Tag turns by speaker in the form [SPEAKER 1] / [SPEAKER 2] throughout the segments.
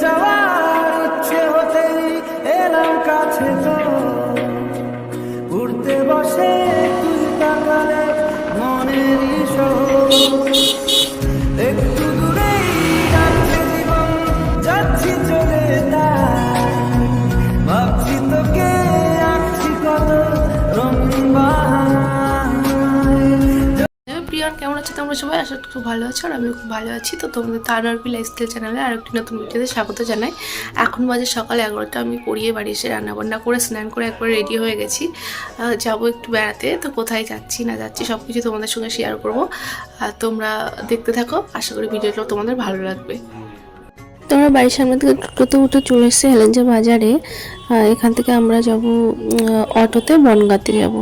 [SPEAKER 1] চাওয়ার ইচ্ছে হতেই এলাম কাছে তো। উড়তে বসে তুই তাকালে মনেরই শহর একটু
[SPEAKER 2] কেমন আছে? তোমরা সবাই? আশা খুব ভালো আছো আর আমি খুব ভালো আছি। তো তোমাদের আরবি লাইফস্টাইল চ্যানেলে আর একটি নতুন ভিডিওতে স্বাগত জানাই। এখন বাজে সকাল এগারোটা। আমি পড়িয়ে বাড়ি এসে রান্নাবান্না করে স্নান করে একবার রেডি হয়ে গেছি। যাব একটু বেড়াতে। তো কোথায় যাচ্ছি, না যাচ্ছি সব কিছু তোমাদের সঙ্গে শেয়ার করব। আর তোমরা দেখতে থাকো। আশা করি ভিডিওটা তোমাদের ভালো লাগবে। তোমরা বাড়ির সামনে থেকে টোটোতে উঠে চলে এসেছি হেলেঞ্জা বাজারে। এখান থেকে আমরা যাব অটোতে বনগাঁতে যাব।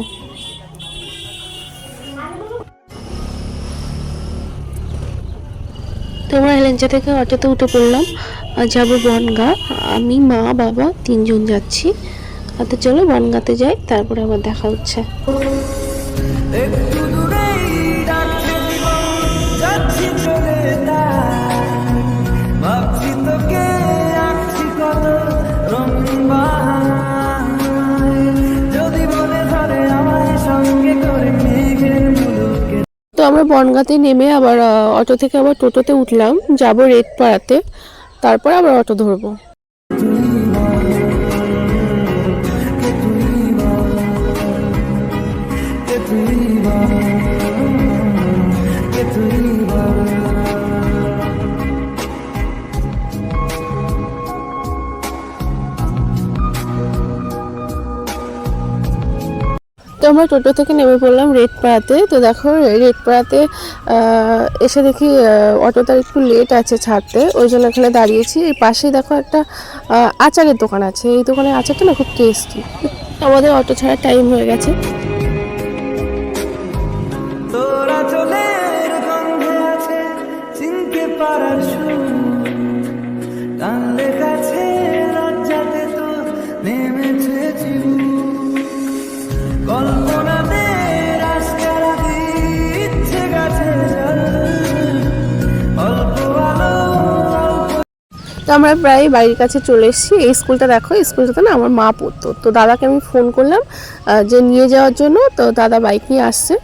[SPEAKER 2] তোমরা হেলেঞ্চা থেকে অটোতে উঠে পড়লাম। যাব বনগা। আমি, মা, বাবা তিনজন যাচ্ছি। তো চলো বনগাতে যাই, তারপরে আবার দেখা হচ্ছে। বনগাতে নেমে আবার অটো থেকে আবার টোটোতে উঠলাম। যাব রেড পাড়াতে তারপর আবার অটো ধরবো।
[SPEAKER 1] Thank tú
[SPEAKER 2] আমরা টোটো থেকে নেমে পড়লাম রেডপাড়াতে তো দেখো, রেড পাড়াতে এসে দেখি অটোটার অটোটা একটু লেট আছে ছাড়তে। ওই জন্য এখানে দাঁড়িয়েছি। এই পাশেই দেখো একটা আচারের দোকান আছে। এই দোকানের আচারটা না খুব টেস্টি আমাদের অটো ছাড়ার টাইম হয়ে গেছে।
[SPEAKER 1] তো
[SPEAKER 2] আমরা প্রায় বাড়ির কাছে চলে এসেছি। এই স্কুলটা দেখো স্কুলটাতে না আমার মা পড়তো। তো দাদাকে আমি ফোন করলাম যে নিয়ে যাওয়ার জন্য। তো দাদা বাইক নিয়ে আসছে।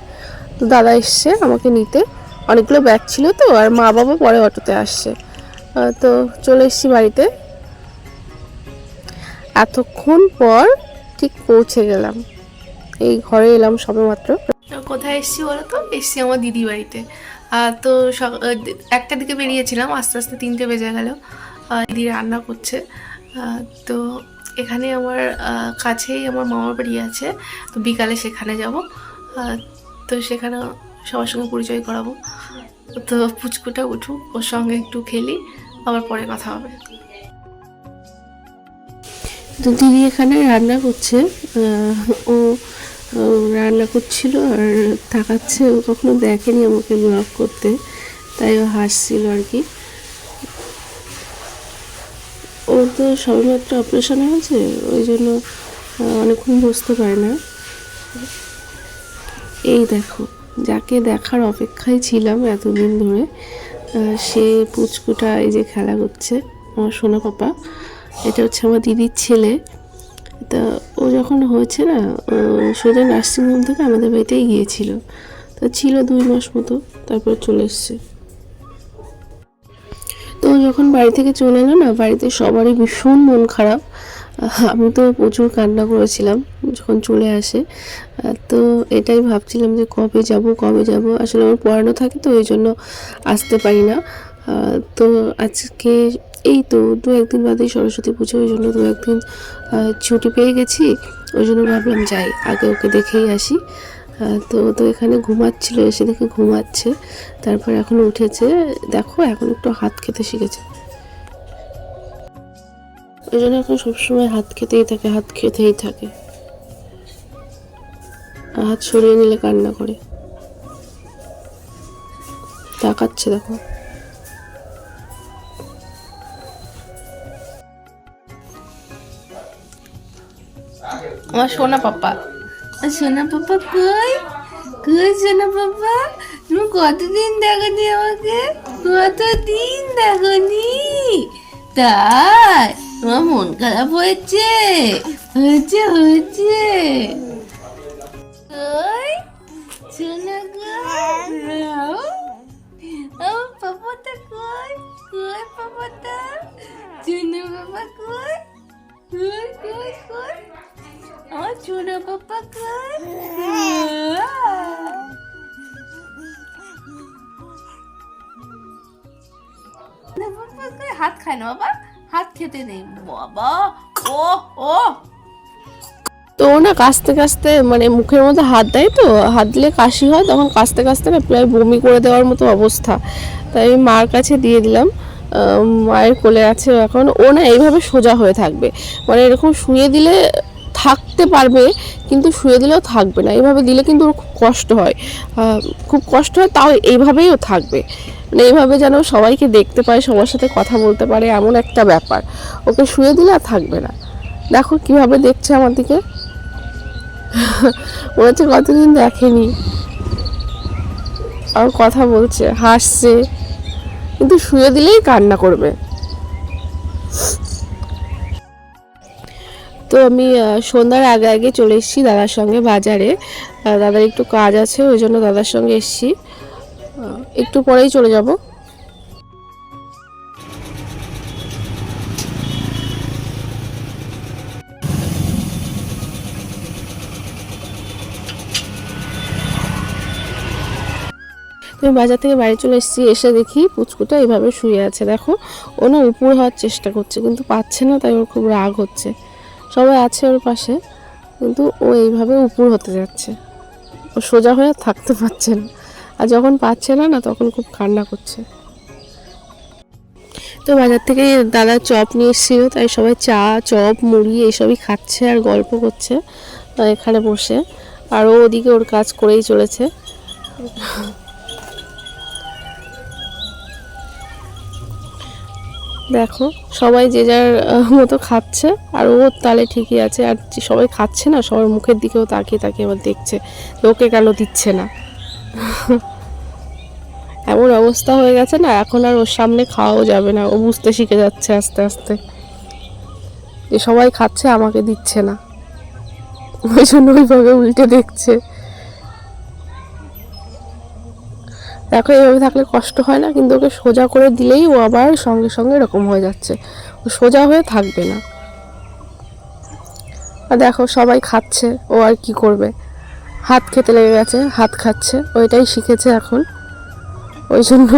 [SPEAKER 2] তো দাদা এসছে আমাকে নিতে। অনেকগুলো ব্যাগ ছিল তো আর মা বাবা পরে অটোতে আসছে। তো চলে এসেছি বাড়িতে। এতক্ষণ পর ঠিক পৌঁছে গেলাম। এই ঘরে এলাম সবে মাত্র কোথায় এসেছি বলো তো? এসছি আমার দিদি বাড়িতে। তো সক- আহ, একটা দিকে বেরিয়েছিলাম আস্তে আস্তে তিনটে বেজে গেল। দিদি রান্না করছে। তো এখানে আমার কাছেই আমার মামার বাড়ি আছে। তো বিকালে সেখানে যাব। তো সেখানে সবার সঙ্গে পরিচয় করাবো। তো পুচকুটা উঠুক, ওর সঙ্গে একটু খেলি, আবার পরে কথা হবে। তো দিদি এখানে রান্না করছে। ও রান্না করছিল আর তাকাচ্ছে। ও কখনো দেখেনি আমাকে ব্লগ করতে। তাই ও হাসছিল আর কি। ওর তো সবেমাত্র অপারেশন হয়েছে, ওই জন্য অনেকক্ষণ বসতে পারে না। এই দেখো, যাকে দেখার অপেক্ষায় ছিলাম এতদিন ধরে সে পুচকুটা এই যে খেলা করছে, আমার সোনা পাপা। এটা হচ্ছে আমার দিদির ছেলে। তা ও যখন হয়েছে না সোজা নার্সিংহোম থেকে আমাদের বাড়িতেই গিয়েছিল। তা ছিল দুই মাস মতো, তারপর চলে এসছে। যখন বাড়ি থেকে চলে এলো না, বাড়িতে সবারই ভীষণ মন খারাপ। আমি তো প্রচুর কান্না করেছিলাম যখন চলে আসে। তো এটাই ভাবছিলাম যে কবে যাব কবে যাব? আসলে আমার পড়ানো থাকে তো ওই জন্য আসতে পারি না। তো আজকে এই তো, দু একদিন বাদেই সরস্বতী পুজো ওই জন্য দু একদিন ছুটি পেয়ে গেছি। ওই জন্য ভাবলাম যাই, আগে ওকে দেখেই আসি। তো ও তো এখানে ঘুমাচ্ছিল, এসে দেখে ঘুমাচ্ছে। তারপর এখন উঠেছে। দেখো, এখন একটু হাত খেতে শিখেছে। ওই জন্য এখন সবসময় হাত খেতেই থাকে, হাত খেতেই থাকে। হাত সরিয়ে নিলে কান্না করে। তাকাচ্ছে, দেখো। আমার সোনা পাপা সোনা পাপা কই কই সোনা পাপা তুমি কতদিন দেখনি আমাকে কতদিন দেখনি তাই তোমার মন খারাপ হয়েছে হয়েছে হয়েছে কই গো ও পাপাটা কই কই পাপাটা চুনু বাবা কই কই কই কই ছোট পাপা কই হাত খায় না বাবা, হাত খেতে নেই। বাবা, ও ও। তো না কাশতে কাশতে মানে মুখের মধ্যে হাত দেয় তো, হাত দিলে কাশি হয়, তখন কাশতে কাশতে না প্রায় বমি করে দেওয়ার মতো অবস্থা। তাই আমি মার কাছে দিয়ে দিলাম। মায়ের কোলে আছে এখন। ও না এইভাবে সোজা হয়ে থাকবে। মানে এরকম শুয়ে দিলে থাকতে পারবে, কিন্তু শুয়ে দিলেও থাকবে না। এইভাবে দিলে কিন্তু ওর খুব কষ্ট হয়। খুব কষ্ট হয়, তাও এইভাবেই ও থাকবে। মানে এইভাবে যেন সবাইকে দেখতে পায়, সবার সাথে কথা বলতে পারে, এমন একটা ব্যাপার। ওকে শুয়ে দিলে আর থাকবে না। দেখো কীভাবে দেখছে আমার দিকে। মনে হচ্ছে কতদিন দেখেনি। আর কথা বলছে, হাসছে। কিন্তু শুয়ে দিলেই কান্না করবে। তো আমি সন্ধ্যার আগে আগে চলে এসেছি দাদার সঙ্গে বাজারে। দাদার একটু কাজ আছে, ওই জন্য দাদার সঙ্গে এসেছি। একটু পরেই চলে যাব। তুমি বাজার থেকে বাড়ি চলে এসেছি, এসে দেখি পুচকুটা এইভাবে শুয়ে আছে। দেখো ও না উপর হওয়ার চেষ্টা করছে, কিন্তু পাচ্ছে না, তাই ওর খুব রাগ হচ্ছে। সবাই আছে ওর পাশে, কিন্তু ও এইভাবে উপর হতে যাচ্ছে। ও সোজা হয়ে থাকতে পারছে না। আর যখন পাচ্ছে না না, তখন খুব কান্না করছে। তো বাজার থেকে দাদা চপ নিয়ে এসেছিল, তাই সবাই চা, চপ, মুড়ি এইসবই খাচ্ছে আর গল্প করছে এখানে বসে। আর ওদিকে ওর কাজ করেই চলেছে। দেখো, সবাই যে যার মতো খাচ্ছে, আর ও তালে ঠিকই আছে, আর সবাই খাচ্ছে না, সবার মুখের দিকেও তাকিয়ে তাকিয়ে আবার দেখছে ওকে কেন দিচ্ছে না। এমন অবস্থা হয়ে গেছে না, এখন আর ওর সামনে খাওয়াও যাবে না, ও বুঝতে শিখে যাচ্ছে আস্তে আস্তে। যে সবাই খাচ্ছে, আমাকে দিচ্ছে না। ওই জন্য ওইভাবে উল্টে দেখছে। দেখো, এইভাবে থাকলে কষ্ট হয় না, কিন্তু ওকে সোজা করে দিলেই ও আবার সঙ্গে সঙ্গে এরকম হয়ে যাচ্ছে। ও সোজা হয়ে থাকবে না। আর দেখো, সবাই খাচ্ছে, ও আর কি করবে? হাত খেতে লেগে গেছে, হাত খাচ্ছে ওইটাই শিখেছে এখন। ওই জন্য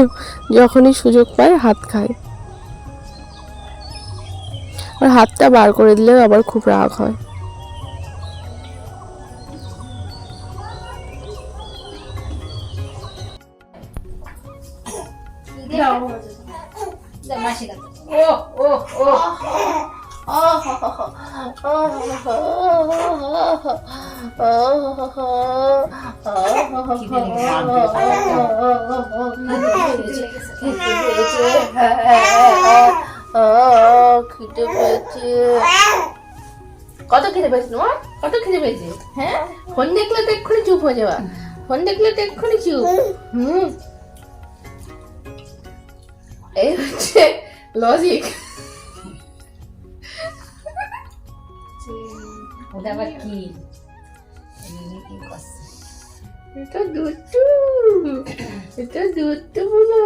[SPEAKER 2] যখনই সুযোগ পায়, হাত খায়। আর হাতটা বার করে দিলে আবার খুব রাগ হয়। খিদে পেয়েছে কত খিদে পেয়েছে তোমার? কত খিদে পেয়েছে? হ্যাঁ? ফোন দেখলে তো এক্ষুনি চুপ হয়ে যাবা। ফোন দেখলে তো এক্ষুনি চুপ। হুম। এই হচ্ছে লজিক
[SPEAKER 3] ওটা আবার কি কি করছে?
[SPEAKER 2] এটা দুটু এটা দুটু বলো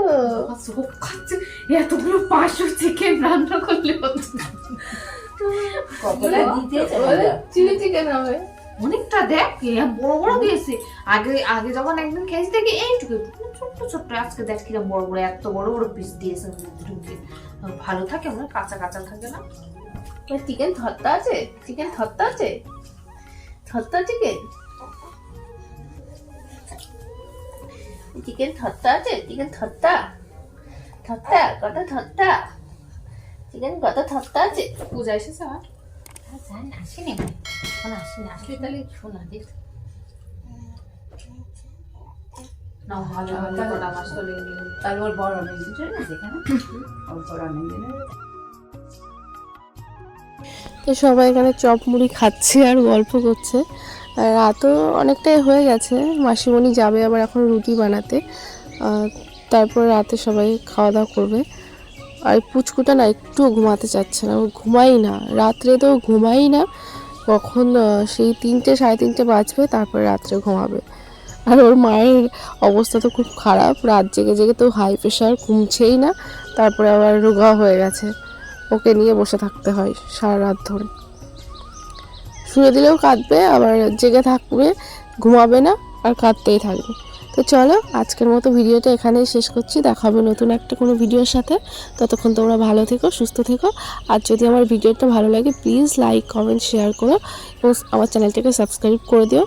[SPEAKER 3] চোখ খাচ্ছে এতগুলো পাঁচশো চিকেন রান্না করলে?
[SPEAKER 2] চিলি চিকেন হবে
[SPEAKER 3] অনেকটা দেখ বড় বড় দিয়েছে আগে আগে যখন একদিন খেয়েছি দেখি এইটুকু ছোট্ট ছোট্ট আজকে দেখ কিরম বড় বড় এত বড় বড় পিস দিয়েছে ভালো থাকে মনে হয় কাঁচা কাঁচা থাকে না
[SPEAKER 2] চিকেন থত্তা আছে চিকেন থত্তা আছে থত্তা চিকেন চিকেন থত্তা আছে চিকেন থত্তা থত্তা কত থত্তা চিকেন কত থত্তা আছে
[SPEAKER 3] পূজা এসেছে আমার জানি না আসেনি এখন আসেনি আসলে তাহলে শোনা দিস না ভালো ভালো কটা মাস তো লেগে
[SPEAKER 4] তাহলে ওর বড় অনেক দিন না সেখানে ওর বড় অনেক দিনের
[SPEAKER 2] তো সবাই এখানে চপ মুড়ি খাচ্ছে আর গল্প করছে। রাতও অনেকটাই হয়ে গেছে, মাসিমণি যাবে আবার এখন রুটি বানাতে। তারপর রাতে সবাই খাওয়া দাওয়া করবে। আর পুচকুটা না একটু ঘুমাতে চাচ্ছে না, ও ঘুমাই না। রাত্রে তো ঘুমাই না, কখন সেই তিনটে, সাড়ে তিনটে বাজবে, তারপরে রাত্রে ঘুমাবে। আর ওর মায়ের অবস্থা তো খুব খারাপ, রাত জেগে জেগে তো হাই প্রেশার ঘুমছেই না, তারপরে আবার রোগা হয়ে গেছে। ওকে নিয়ে বসে থাকতে হয় সারা রাত ধরে। শুয়ে দিলেও কাঁদবে, আবার জেগে থাকবে, ঘুমাবে না, আর কাঁদতেই থাকবে। তো চলো, আজকের মতো ভিডিওটা এখানেই শেষ করছি। দেখা হবে নতুন একটা কোনো ভিডিওর সাথে। ততক্ষণ তোমরা ভালো থেকো, সুস্থ থেকো। আর যদি আমার ভিডিওটা ভালো লাগে প্লিজ লাইক কমেন্ট শেয়ার করো এবং আমার চ্যানেলটাকে সাবস্ক্রাইব করে দিও।